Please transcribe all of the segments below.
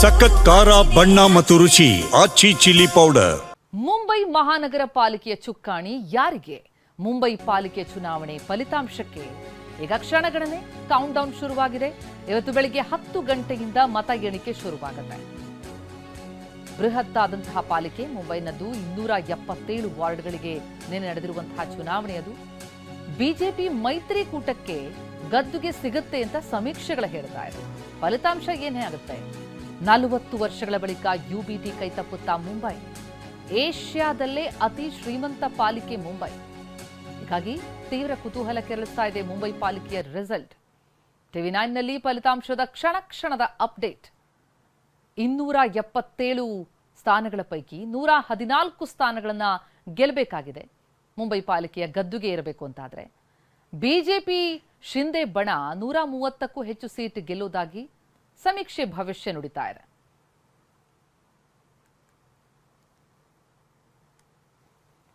ಸಖತ್ ಖಾರ, ಬಣ್ಣ ಮತ್ತು ರುಚಿ, ಆಚಿ ಚಿಲ್ಲಿ ಪೌಡರ್. ಮುಂಬೈ ಮಹಾನಗರ ಪಾಲಿಕೆಯ ಚುಕ್ಕಾಣಿ ಯಾರಿಗೆ? ಮುಂಬೈ ಪಾಲಿಕೆ ಚುನಾವಣೆ ಫಲಿತಾಂಶಕ್ಕೆ? ಈಗ ಕ್ಷಣಗಣನೆ ಕೌಂಟ್ ಡೌನ್ ಶುರುವಾಗಿದೆ. ಇವತ್ತು ಬೆಳಿಗ್ಗೆ ಹತ್ತು ಗಂಟೆಯಿಂದ ಮತ ಎಣಿಕೆ ಶುರುವಾಗುತ್ತೆ. ಬೃಹತ್ತಾದಂತಹ ಪಾಲಿಕೆ ಮುಂಬೈನದ್ದು ಇನ್ನೂರ ಎಪ್ಪತ್ತೇಳು ವಾರ್ಡ್ಗಳಿಗೆ ನಿನ್ನೆ ನಡೆದಿರುವಂತಹ ಚುನಾವಣೆ ಅದು. ಬಿಜೆಪಿ ಮೈತ್ರಿಕೂಟಕ್ಕೆ ಗದ್ದುಗೆ ಸಿಗುತ್ತೆ ಅಂತ ಸಮೀಕ್ಷೆಗಳು ಹೇಳ್ತಾ ಇದೆ. ಫಲಿತಾಂಶ ಏನೇ ಆಗುತ್ತೆ? ನಲವತ್ತು ವರ್ಷಗಳ ಬಳಿಕ ಯುಬಿಟಿ ಕೈತಪ್ಪುತ್ತಾ ಮುಂಬೈ. ಏಷ್ಯಾದಲ್ಲೇ ಅತಿ ಶ್ರೀಮಂತ ಪಾಲಿಕೆ ಮುಂಬೈ. ಹೀಗಾಗಿ ತೀವ್ರ ಕುತೂಹಲ ಕೆರಳಿಸ್ತಾ ಇದೆ ಮುಂಬೈ ಪಾಲಿಕೆಯ ರಿಸಲ್ಟ್. ಟಿವಿ ನೈನ್ನಲ್ಲಿ ಫಲಿತಾಂಶದ ಕ್ಷಣ ಕ್ಷಣದ ಅಪ್ಡೇಟ್. ಇನ್ನೂರ ಎಪ್ಪತ್ತೇಳು ಸ್ಥಾನಗಳ ಪೈಕಿ ನೂರ ಹದಿನಾಲ್ಕು ಸ್ಥಾನಗಳನ್ನ ಗೆಲ್ಲಬೇಕಾಗಿದೆ. ಮುಂಬೈ ಪಾಲಿಕೆಯ ಗದ್ದುಗೆ ಇರಬೇಕು ಅಂತಾದ್ರೆ. ಬಿಜೆಪಿ, ಶಿಂದೆ ಬಣ ನೂರ ಮೂವತ್ತಕ್ಕೂ ಹೆಚ್ಚು ಸೀಟ್ ಗೆಲ್ಲುವುದಾಗಿ ಸಮೀಕ್ಷೆ ಭವಿಷ್ಯ ನುಡಿತಾ ಇದೆ.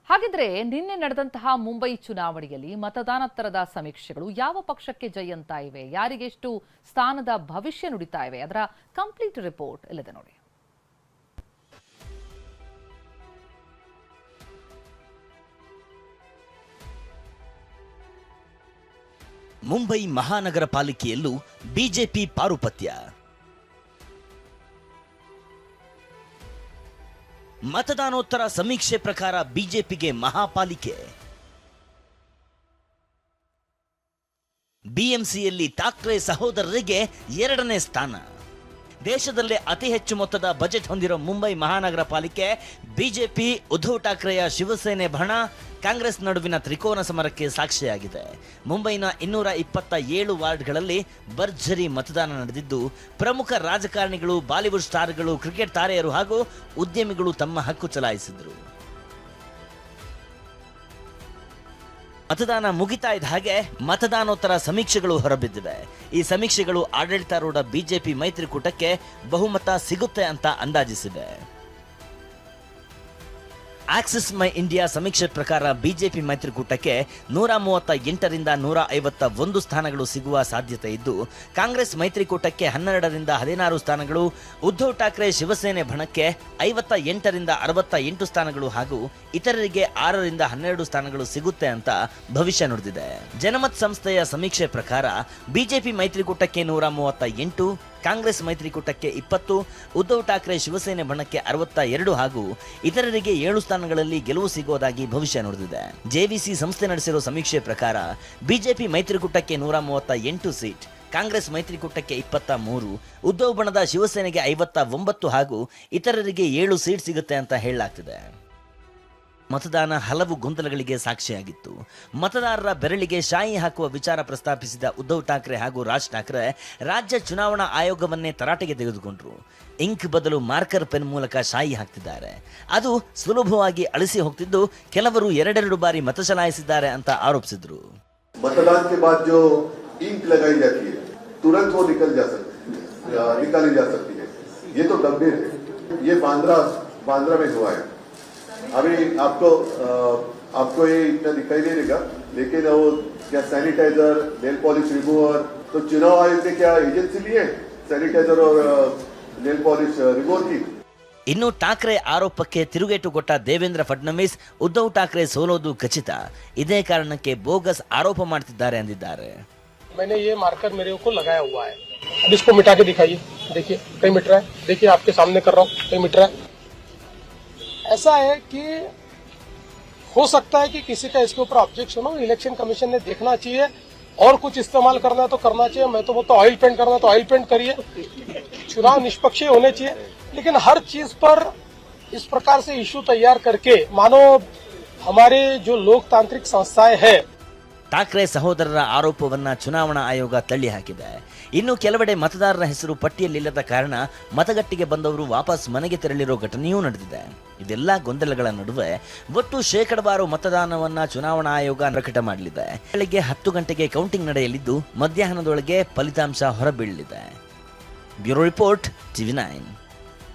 ಹಾಗಿದ್ರೆ ನಿನ್ನೆ ನಡೆದಂತಹ ಮುಂಬೈ ಚುನಾವಣೆಯಲ್ಲಿ ಮತದಾನೋತ್ತರದ ಸಮೀಕ್ಷೆಗಳು ಯಾವ ಪಕ್ಷಕ್ಕೆ ಜೈ ಅಂತ ಇವೆ? ಯಾರಿಗೆಷ್ಟು ಸ್ಥಾನದ ಭವಿಷ್ಯ ನುಡಿತಾ ಇವೆ? ಅದರ ಕಂಪ್ಲೀಟ್ ರಿಪೋರ್ಟ್ ಇಲ್ಲದೆ ನೋಡಿ. ಮುಂಬೈ ಮಹಾನಗರ ಪಾಲಿಕೆಯಲ್ಲೂ ಬಿಜೆಪಿ ಪಾರುಪತ್ಯ. ಮತದಾನೋತ್ತರ ಸಮೀಕ್ಷೆ ಪ್ರಕಾರ ಬಿಜೆಪಿಗೆ ಮಹಾಪಾಲಿಕೆ. ಬಿಎಂಸಿಯಲ್ಲಿ ಠಾಕ್ರೆ ಸಹೋದರರಿಗೆ ಎರಡನೇ ಸ್ಥಾನ. ದೇಶದಲ್ಲೇ ಅತಿ ಹೆಚ್ಚು ಮೊತ್ತದ ಬಜೆಟ್ ಹೊಂದಿರೋ ಮುಂಬೈ ಮಹಾನಗರ ಪಾಲಿಕೆ, ಬಿಜೆಪಿ, ಉದ್ಧವ್ ಠಾಕ್ರೆಯ ಶಿವಸೇನೆ ಬಣ ಕಾಂಗ್ರೆಸ್ ನಡುವಿನ ತ್ರಿಕೋನ ಸಮರಕ್ಕೆ ಸಾಕ್ಷಿಯಾಗಿದೆ. ಮುಂಬೈನ ಇನ್ನೂರ ಇಪ್ಪತ್ತ ಏಳು ವಾರ್ಡ್ಗಳಲ್ಲಿ ಭರ್ಜರಿ ಮತದಾನ ನಡೆದಿದ್ದು, ಪ್ರಮುಖ ರಾಜಕಾರಣಿಗಳು, ಬಾಲಿವುಡ್ ಸ್ಟಾರ್ಗಳು, ಕ್ರಿಕೆಟ್ ತಾರೆಯರು ಹಾಗೂ ಉದ್ಯಮಿಗಳು ತಮ್ಮ ಹಕ್ಕು ಚಲಾಯಿಸಿದರು. ಮತದಾನ ಮುಗಿತಾ ಇದ್ದ ಹಾಗೆ ಮತದಾನೋತ್ತರ ಸಮೀಕ್ಷೆಗಳು ಹೊರಬಿದ್ದಿವೆ. ಈ ಸಮೀಕ್ಷೆಗಳು ಆಡಳಿತಾರೂಢ ಬಿಜೆಪಿ ಮೈತ್ರಿಕೂಟಕ್ಕೆ ಬಹುಮತ ಸಿಗುತ್ತೆ ಅಂತ ಅಂದಾಜಿಸಿವೆ ಆಕ್ಸಿಸ್ ಮೈ ಇಂಡಿಯಾ ಸಮೀಕ್ಷೆ ಪ್ರಕಾರ ಬಿಜೆಪಿ ಮೈತ್ರಿಕೂಟಕ್ಕೆ ನೂರ ಮೂವತ್ತ ಎಂಟರಿಂದ ನೂರ ಐವತ್ತ ಒಂದು ಸ್ಥಾನಗಳು ಸಿಗುವ ಸಾಧ್ಯತೆ ಇದ್ದು, ಕಾಂಗ್ರೆಸ್ ಮೈತ್ರಿಕೂಟಕ್ಕೆ ಹನ್ನೆರಡರಿಂದ ಹದಿನಾರು ಸ್ಥಾನಗಳು, ಉದ್ಧವ್ ಠಾಕ್ರೆ ಶಿವಸೇನೆ ಬಣಕ್ಕೆ ಐವತ್ತ ಎಂಟರಿಂದ ಅರವತ್ತ ಎಂಟು ಸ್ಥಾನಗಳು ಹಾಗೂ ಇತರರಿಗೆ ಆರರಿಂದ ಹನ್ನೆರಡು ಸ್ಥಾನಗಳು ಸಿಗುತ್ತೆ ಅಂತ ಭವಿಷ್ಯ ನುಡಿದಿದೆ. ಜನಮತ್ ಸಂಸ್ಥೆಯ ಸಮೀಕ್ಷೆ ಪ್ರಕಾರ ಬಿಜೆಪಿ ಮೈತ್ರಿಕೂಟಕ್ಕೆ ನೂರ ಮೂವತ್ತ ಎಂಟು ಕಾಂಗ್ರೆಸ್ ಮೈತ್ರಿಕೂಟಕ್ಕೆ ಇಪ್ಪತ್ತು, ಉದ್ಧವ್ ಠಾಕ್ರೆ ಶಿವಸೇನೆ ಬಣಕ್ಕೆ ಅರವತ್ತ ಎರಡು ಹಾಗೂ ಇತರರಿಗೆ ಏಳು ಸ್ಥಾನಗಳಲ್ಲಿ ಗೆಲುವು ಸಿಗೋದಾಗಿ ಭವಿಷ್ಯ ನುಡಿದಿದೆ. ಜೆವಿಸಿ ಸಂಸ್ಥೆ ನಡೆಸಿರೋ ಸಮೀಕ್ಷೆ ಪ್ರಕಾರ ಬಿಜೆಪಿ ಮೈತ್ರಿಕೂಟಕ್ಕೆ ನೂರ ಮೂವತ್ತ ಎಂಟು ಸೀಟ್, ಕಾಂಗ್ರೆಸ್ ಮೈತ್ರಿಕೂಟಕ್ಕೆ ಇಪ್ಪತ್ತ ಮೂರು, ಉದ್ಧವ್ ಬಣದ ಶಿವಸೇನೆಗೆ ಐವತ್ತ ಒಂಬತ್ತು ಹಾಗೂ ಇತರರಿಗೆ ಏಳು ಸೀಟ್ ಸಿಗುತ್ತೆ ಅಂತ ಹೇಳಲಾಗ್ತಿದೆ. ಮತದಾನ ಹಲವು ಗೊಂದಲಗಳಿಗೆ ಸಾಕ್ಷಿಯಾಗಿತ್ತು ಮತದಾರರ ಬೆರಳಿಗೆ ಶಾಯಿ ಹಾಕುವ ವಿಚಾರ ಪ್ರಸ್ತಾಪಿಸಿದ ಉದ್ಧವ್ ಠಾಕ್ರೆ ಹಾಗೂ ರಾಜ್ ಠಾಕ್ರೆ ರಾಜ್ಯ ಚುನಾವಣಾ ಆಯೋಗವನ್ನೇ ತರಾಟೆಗೆ ತೆಗೆದುಕೊಂಡ್ರು ಇಂಕ್ ಬದಲು ಮಾರ್ಕರ್ ಪೆನ್ ಮೂಲಕ ಶಾಯಿ ಹಾಕ್ತಿದ್ದಾರೆ ಅದು ಸುಲಭವಾಗಿ ಅಳಿಸಿ ಹೋಗ್ತಿದ್ದು ಕೆಲವರು ಎರಡೆರಡು ಬಾರಿ ಮತ ಚಲಾಯಿಸಿದ್ದಾರೆ ಅಂತ ಆರೋಪಿಸಿದ್ರು मतदान के बाद जो इंक लगाई जाती है तुरंत वो निकल जा सकती है निकाली जा सकती है ये तो गंभीर है ये बांद्रा बांद्रा में हुआ है अभी आपको अ, आपको ये इतना दिखाई नहीं देगा लेकिन वो क्या सैनिटाइजर नेल पॉलिश रिमूवर तो चुनाव आयोग ने क्या एजेंसी ली है सैनिटाइजर और नेल पॉलिश रिमूवर की ಇನ್ನು ಠಾಕ್ರೆ ಆರೋಪಕ್ಕೆ ತಿರುಗೇಟು ಕೊಟ್ಟ ದೇವೇಂದ್ರ ಫಡ್ನವೀಸ್ ಉದ್ಧವ್ ಠಾಕ್ರೆ ಸೋಲೋದು ಖಚಿತ ಇದೇ ಕಾರಣಕ್ಕೆ ಬೋಗಸ್ ಆರೋಪ ಮಾಡ್ತಿದ್ದಾರೆ ಎಂದಿದ್ದಾರೆ मैंने ये मार्कर मेरे को लगाया हुआ है अब इसको मिटा के दिखाइए देखिए कहीं मिट रहा है देखिए आपके सामने कर रहा हूँ कहीं मिट रहा है ऐसा है कि हो सकता है कि किसी का इसके ऊपर ऑब्जेक्शन हो इलेक्शन कमीशन ने देखना चाहिए और कुछ इस्तेमाल करना है तो करना चाहिए। मैं तो बोलता ऑयल पेंट करना तो ऑयल पेंट करिए। चुनाव निष्पक्ष होने चाहिए। लेकिन हर चीज़ पर इस प्रकार से इश्यू तैयार करके, मानो हमारे जो लोकतांत्रिक संस्थाएँ हैं ಠಾಕ್ರೆ ಸಹೋದರರ ಆರೋಪವನ್ನು ಚುನಾವಣಾ ಆಯೋಗ ತಳ್ಳಿ ಹಾಕಿದೆ. ಇನ್ನು ಕೆಲವೆಡೆ ಮತದಾರರ ಹೆಸರು ಪಟ್ಟಿಯಲ್ಲಿಲ್ಲದ ಕಾರಣ ಮತಗಟ್ಟೆಗೆ ಬಂದವರು ವಾಪಸ್ ಮನೆಗೆ ತೆರಳಿರೋ ಘಟನೆಯೂ ನಡೆದಿದೆ. ಇದೆಲ್ಲ ಗೊಂದಲಗಳ ನಡುವೆ ಒಟ್ಟು ಶೇಕಡವಾರು ಮತದಾನವನ್ನ ಚುನಾವಣಾ ಆಯೋಗ ಪ್ರಕಟ ಮಾಡಲಿದೆ. ಬೆಳಗ್ಗೆ ಹತ್ತು ಗಂಟೆಗೆ ಕೌಂಟಿಂಗ್ ನಡೆಯಲಿದ್ದು ಮಧ್ಯಾಹ್ನದೊಳಗೆ ಫಲಿತಾಂಶ ಹೊರಬೀಳಲಿದೆ. Bureau report TV nine.